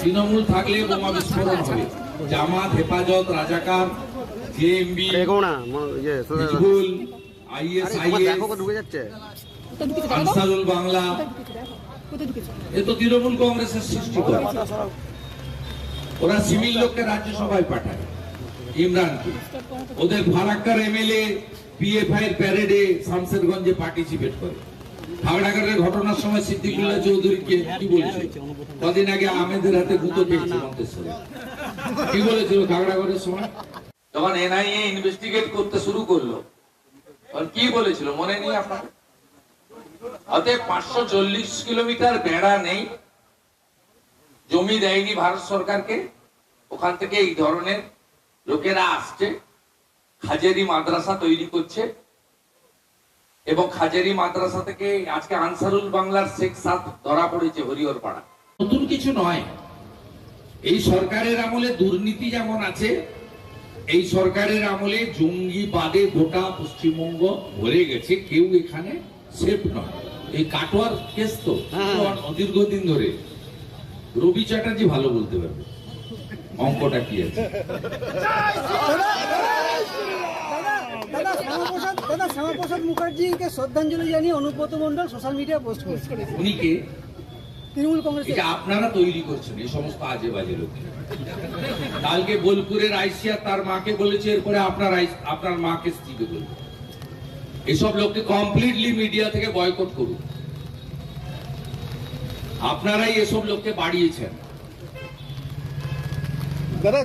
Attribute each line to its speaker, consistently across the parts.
Speaker 1: তৃণমূল থাকলে বোমা বিস্ফোরণ হবে। জামাত হেফাজত রাজাকার জেএমবি
Speaker 2: ইয়ে সোজা-
Speaker 1: হিজবুল আনসারুল বাংলা। এ তো তৃণমূল কংগ্রেসের সৃষ্টি করে ওরা সিভিল লোককে রাজ্যসভায় পাঠায় ইমরানকে। ওদের ফারাক্কার এমএলএ পিএফআই এর প্যারেডে শামসেরগঞ্জে পার্টিসিপেট করে। খাগড়াগড়ের ঘটনার সময় সিদ্দিকুল্লাহ চৌধুরীকে কি বলেছিল? কদিন আগে আমেদের হাতে গুঁতো পেয়েছে মন্তেশ্বরে কি বলেছিল খাগড়াগড়ের সময়? যখন এনআইএ ইনভেস্টিগেট করতে শুরু করল। তখন কি বলেছিল মনে নেই আপনার? অতএব পাঁচশো চল্লিশ কিলোমিটার বেড়া নেই। জমি দেয়নি ভারত সরকারকে। ওখান থেকে এই ধরনের লোকেরা আসছে। খাজেরি মাদ্রাসা তৈরি করছে। এবং খাজেরি মাদ্রাসা থেকে আজকে আনসারুল বাংলার শেখ সাদ ধরা পড়েছে হরিহর পাড়া নতুন কিছু নয়। এই সরকারের আমলে দুর্নীতি যেমন আছে এই সরকারের আমলে জঙ্গিবাদে গোটা পশ্চিমবঙ্গ ভরে গেছে। কেউ এখানে সেফ নয়। এই কাটোয়ার কেস তো
Speaker 2: হ্যাঁ।
Speaker 1: দীর্ঘদিন ধরে। রবি চ্যাটার্জি ভালো বলতে পারবে। অঙ্কটা কি আছে?
Speaker 3: দাদা শ্যামাপ্রসাদ দাদা শ্যামাপ্রসাদ মুখার্জিকে শ্রদ্ধাঞ্জলি জানিয়ে অনুব্রত মন্ডল সোশ্যাল মিডিয়ায় পোস্ট করেছে।
Speaker 1: উনি কে?
Speaker 3: তৃণমূল কংগ্রেস
Speaker 1: এটা আপনারা তৈরি করছেন এই সমস্ত আজে বাজে লোক কালকে বোলপুরের আইসিয়া তার মাকে বলেছে এরপরে আপনার আপনার মাকে স্ত্রীকে বলবে। এসব লোককে কমপ্লিটলি মিডিয়া থেকে বয়কট করুন। আপনারাই এসব লোককে বাড়িয়েছেন।
Speaker 4: দাদা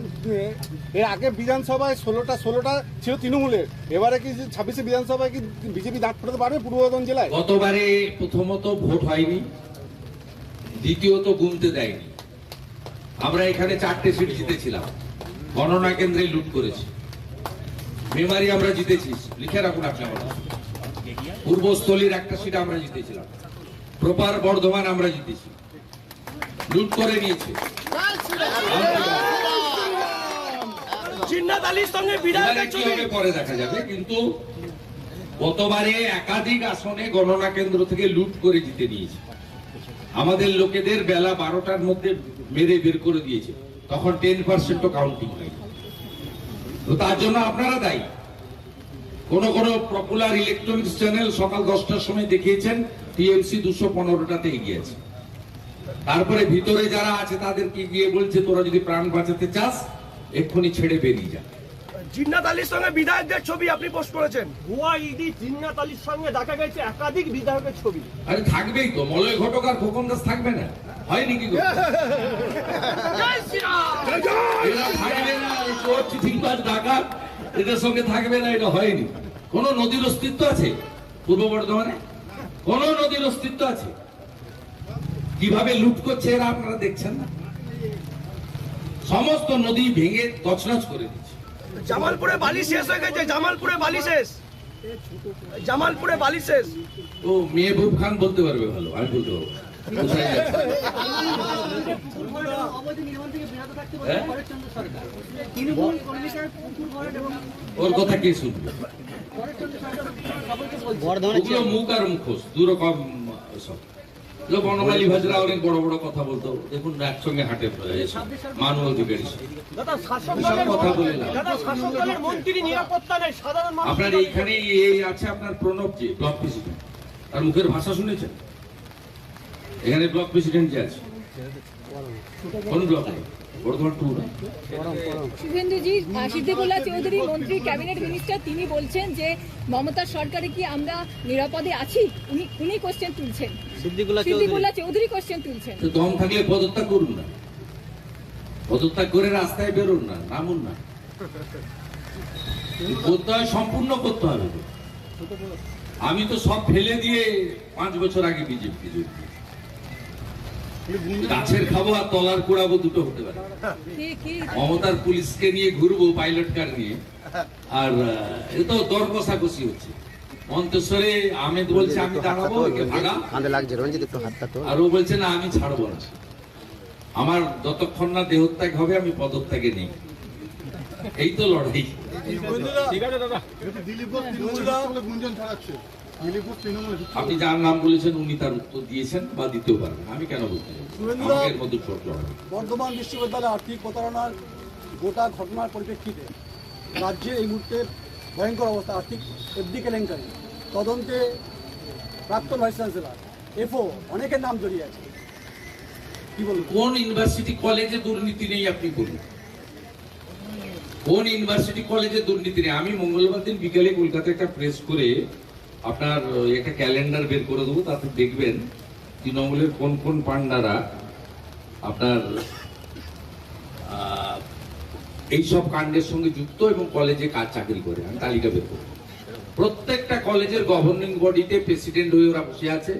Speaker 4: এর আগে বিধানসভায় ষোলোটা ষোলোটা ছিল তৃণমূলের। এবারে কি ছাব্বিশে বিধানসভায় কি বিজেপি দাঁড় ফোটাতে পারবে পূর্ব বর্ধমান জেলায়?
Speaker 1: গতবারে প্রথমত ভোট হয়নি দ্বিতীয়ত গুনতে দেয়নি। আমরা এখানে চারটে সিট জিতেছিলাম গণনা কেন্দ্রে লুট করেছি। মেমারি আমরা জিতেছি লিখে রাখুন আপনি আমার পূর্বস্থলীর একটা সিট আমরা জিতেছিলাম প্রপার বর্ধমান আমরা জিতেছি। লুট করে নিয়েছে।
Speaker 5: জিন্নাত আলীর সঙ্গে বিধায়কের ছবি
Speaker 1: পরে দেখা যাবে কিন্তু গতবারে একাধিক আসনে গণনা কেন্দ্র থেকে লুট করে জিতে নিয়েছে। আমাদের লোকেদের বেলা বারোটার মধ্যে মেরে বের করে দিয়েছে। তখন টেন পার্সেন্টও কাউন্টিং হয়নি তো তার জন্য আপনারা দায়ী। কোন কোন পপুলার ইলেকট্রনিক্স চ্যানেল সকাল দশটার সময় দেখিয়েছেন টিএমসি দুশো পনেরোটাতে এগিয়ে আছে। তারপরে ভিতরে যারা আছে তাদেরকে গিয়ে বলছে তোরা যদি প্রাণ বাঁচাতে চাস এক্ষুনি ছেড়ে বেরিয়ে যা
Speaker 5: জিন্নাত আলীর সঙ্গে বিধায়কদের ছবি আপনি পোস্ট করেছেন। ইডি জিন্নাত আলীর সঙ্গে দেখা গেছে একাধিক বিধায়কের ছবি।
Speaker 1: আরে থাকবেই তো মলয় ঘটক আর খোকন দাস থাকবে না? হয় এদের সঙ্গে থাকবে না এটা হয়নি। কোন নদীর অস্তিত্ব আছে পূর্ব বর্ধমানে? কোন নদীর অস্তিত্ব আছে? কীভাবে লুট করছে এরা আপনারা দেখছেন না? সমস্ত নদী ভেঙে তছনছ করে দিচ্ছে
Speaker 5: জামালপুরে বালি শেষ হয়ে গেছে জামালপুরে বালি শেষ। জামালপুরে বালি শেষ।
Speaker 1: ও মেহবুব খান বলতে পারবে ভালো আমি বলতে পারব হ্যাঁ? ওর কথা কে শুনবে? মুখ আর মুখোশ দু রকম সব। বনমালী ভাজরা অনেক বড় বড় কথা বলতো দেখুন একসঙ্গে হাটে মানু অধিকারী কথা আপনার এইখানে এই আছে আপনার প্রণব ব্লক প্রেসিডেন্ট। তার মুখের ভাষা শুনেছেন? এখানে ব্লক প্রেসিডেন্ট যে আছে। কোন ব্লক বর্ধমান টু না
Speaker 6: শুভেন্দুজি সিদ্দিকুল্লাহ চৌধুরী মন্ত্রী ক্যাবিনেট মিনিস্টার তিনি বলছেন যে মমতা সরকারে কি আমরা নিরাপদে আছি? উনি উনি কোশ্চেন তুলছেন।
Speaker 2: সিদ্দিকুল্লাহ চৌধুরী।
Speaker 6: কোশ্চেন তুলছেন।
Speaker 1: দম থাকলে পদত্যাগ করুন না। পদত্যাগ করে রাস্তায় বেরোন না নামুন না। করতে হয় সম্পূর্ণ করতে হবে। আমি তো সব ফেলে দিয়ে পাঁচ বছর আগে বিজেপি। গাছের খাব আর তলার কুড়াবো দুটো হতে পারে।
Speaker 6: কি কি?
Speaker 1: মমতার পুলিশকে নিয়ে ঘুরবো পাইলট কার নিয়ে। আর এ তো দর কষাকষি হচ্ছে। মন্তেশ্বরে আহমেদ বলছে আমি দাঁড়াবো
Speaker 2: কাঁধে লাগছে রঞ্জিত একটু হাতটা তো
Speaker 1: আর ও বলছে না আমি ছাড়বো না। আমার যতক্ষণ না দেহত্যাগ হবে আমি পদত্যাগে নেই। এই তো লড়াই।
Speaker 4: দিলীপ ঘোষ তৃণমূল গুঞ্জন ছড়াচ্ছে। মিলিপুর তৃণমূল
Speaker 1: আপনি যার নাম বলেছেন উনি তার উত্তর দিয়েছেন বা দিতেও পারবেন আমি কেন বলতে।
Speaker 3: বর্ধমান বিশ্ববিদ্যালয়ে আর্থিক প্রতারণার গোটা ঘটনার পরিপ্রেক্ষিতে রাজ্যে এই মুহূর্তে ভয়ঙ্কর অবস্থা আর্থিক এফডি কেলেঙ্কারি তদন্তে প্রাক্তন ভাইস চ্যান্সেলর এফও অনেকের নাম জড়িয়ে আছে। কি বলব?
Speaker 1: কোন ইউনিভার্সিটি কলেজে দুর্নীতি নেই আপনি বলুন। কোন ইউনিভার্সিটি কলেজে দুর্নীতি নেই? আমি মঙ্গলবার দিন বিকেলে কলকাতায় একটা প্রেস করে আপনার একটা ক্যালেন্ডার বের করে দেবো, তাতে দেখবেন তৃণমূলের কোন কোন পান্ডারা আপনার এইসব কাণ্ডের সঙ্গে যুক্ত এবং কলেজে কাজ চাকরি করে, আমি তালিকা বের করব। প্রত্যেকটা কলেজের গভর্নিং বডিতে প্রেসিডেন্ট হয়ে ওরা বসে আছে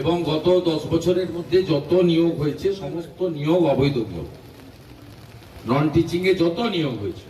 Speaker 1: এবং গত দশ বছরের মধ্যে যত নিয়োগ হয়েছে, সমস্ত নিয়োগ অবৈধ নিয়োগ। নন টিচিং এ যত নিয়োগ হয়েছে।